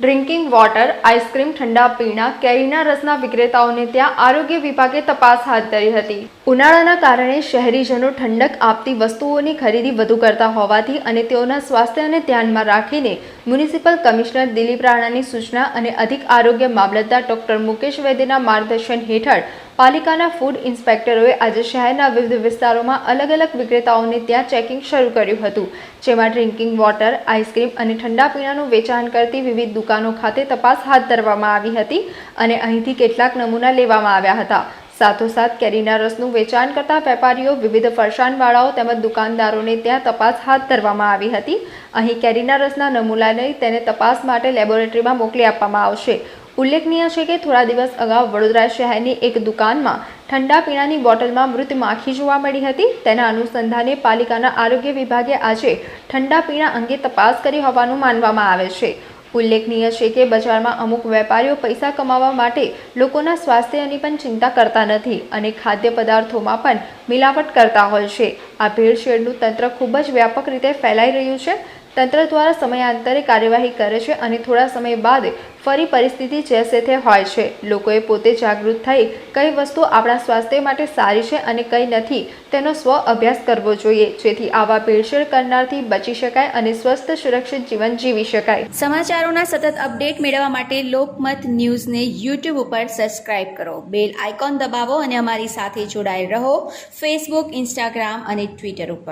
Drinking water ice cream ઠંડા પીણા, કેરીના રસના વિક્રેતાઓને ત્યાં આરોગ્ય વિભાગે તપાસ હાથ ધરી હતી. ઉનાળાના કારણે શહેરીજનો ઠંડક આપતી વસ્તુઓની ખરીદી વધુ કરતા હોવાથી અને તેઓના સ્વાસ્થ્યને ધ્યાનમાં રાખીને મ્યુનિસિપલ કમિશનર દિલીપ રાણાની સૂચના અને અધિક આરોગ્ય મામલતદાર ડોક્ટર મુકેશ વૈદ્યના માર્ગદર્શન હેઠળ પાલિકાના ફૂડ ઇન્સ્પેક્ટરોએ આજે શહેરના વિવિધ વિસ્તારોમાં અલગ અલગ વિક્રેતાઓને ત્યાં ચેકિંગ શરૂ કર્યું હતું, જેમાં ડ્રિંકિંગ વોટર, આઈસ્ક્રીમ અને ઠંડા પીણાનું વેચાણ કરતી વિવિધ દુકાનો ખાતે તપાસ હાથ ધરવામાં આવી હતી અને અહીંથી કેટલાક નમૂના લેવામાં આવ્યા હતા. સાથોસાથ કેરીના રસનું વેચાણ કરતા વેપારીઓ વિવિધ ફરસાણવાળાઓ તેમજ દુકાનદારોને ત્યાં તપાસ હાથ ધરવામાં આવી હતી. અહીં કેરીના રસના નમૂના લઈ તેને તપાસ માટે લેબોરેટરીમાં મોકલી આપવામાં આવશે. ઉલ્લેખનીય છે કે થોડા દિવસ અગાઉ વડોદરા શહેરની એક દુકાનમાં ઠંડા પીણાની બોટલમાં મૃત માખી જોવા મળી હતી. તેના અનુસંધાને પાલિકાના આરોગ્ય વિભાગે આજે ઠંડા પીણા અંગે તપાસ કરી હોવાનું માનવામાં આવે છે. ઉલ્લેખનીય છે કે બજારમાં અમુક વેપારીઓ પૈસા કમાવા માટે લોકોના સ્વાસ્થ્યની પણ ચિંતા કરતા નથી અને ખાદ્ય પદાર્થોમાં પણ મિલાવટ કરતા હોય છે. આ ભેળસેળનું તંત્ર ખૂબ જ વ્યાપક રીતે ફેલાઈ રહ્યું છે. તંત્ર દ્વારા સમયાંતરે કાર્યવાહી કરે છે અને થોડા સમય બાદ ફરી પરિસ્થિતિ જેસે તે હોય છે. લોકોએ પોતે જાગૃત થઈ કઈ વસ્તુ આપણા સ્વાસ્થ્ય માટે સારી છે અને કઈ નથી, તેનો સ્વ અભ્યાસ કરવો જોઈએ. જેથી આવા ભેળસેળ કરનારથી બચી શકાય અને સ્વસ્થ સુરક્ષિત જીવન જીવી શકાય. સમાચારોના સતત અપડેટ મેળવવા માટે લોકમત ન્યૂઝને યુટ્યુબ ઉપર સબસ્ક્રાઇબ કરો. બેલ આઇકોન દબાવો અને અમારી સાથે જોડાયેલ રહો. ફેસબુક ઇન્સ્ટાગ્રામ અને ટ્વિટર ઉપર.